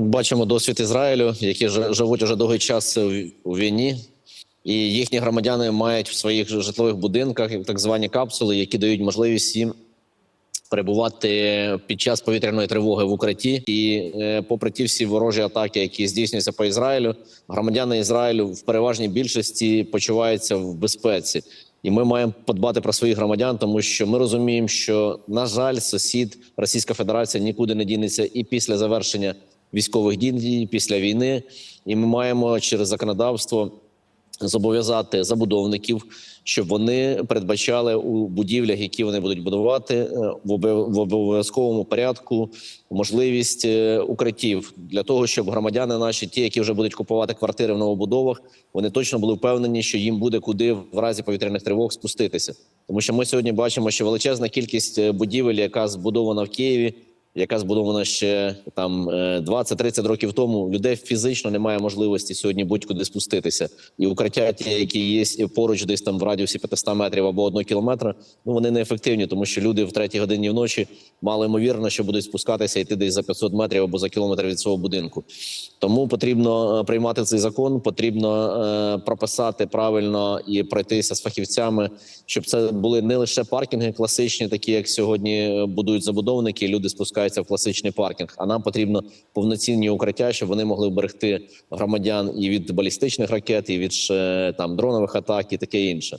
Бачимо досвід Ізраїлю, які живуть уже довгий час у війні, і їхні громадяни мають в своїх житлових будинках так звані капсули, які дають можливість їм перебувати під час повітряної тривоги в укритті. І е, попри ті всі ворожі атаки, які здійснюються по Ізраїлю, громадяни Ізраїлю в переважній більшості почуваються в безпеці. І ми маємо подбати про своїх громадян, тому що ми розуміємо, що на жаль, сусід Російська Федерація нікуди не дінеться і після завершення військових дій, після війни. І ми маємо через законодавство зобов'язати забудовників, щоб вони передбачали у будівлях, які вони будуть будувати, е, в обов- обов'язковому порядку можливість е, укриттів для того, щоб громадяни наші, ті, які вже будуть купувати квартири в новобудовах, вони точно були впевнені, що їм буде куди в разі повітряних тривог спуститися. Тому що ми сьогодні бачимо, що величезна кількість е, будівель, яка збудована в Києві, яка збудована ще там е, 20-30 років тому. Людей фізично немає можливості сьогодні будь-куди спуститися. І укриття, ті, які є поруч, десь там в радіусі 500 метрів або 1 кілометра, ну вони не ефективні, тому що люди в третій годині вночі мало ймовірно, що будуть спускатися і йти десь за 500 метрів або за кілометр від свого будинку. Тому потрібно е, приймати цей закон, потрібно е, прописати правильно і пройтися з фахівцями, щоб це були не лише паркінги класичні, такі як сьогодні е, будують забудовники. Люди спускаються в класичний паркінг. А нам потрібно повноцінні укриття, щоб вони могли вберегти громадян і від балістичних ракет, і від е, там дронових атак, і таке інше.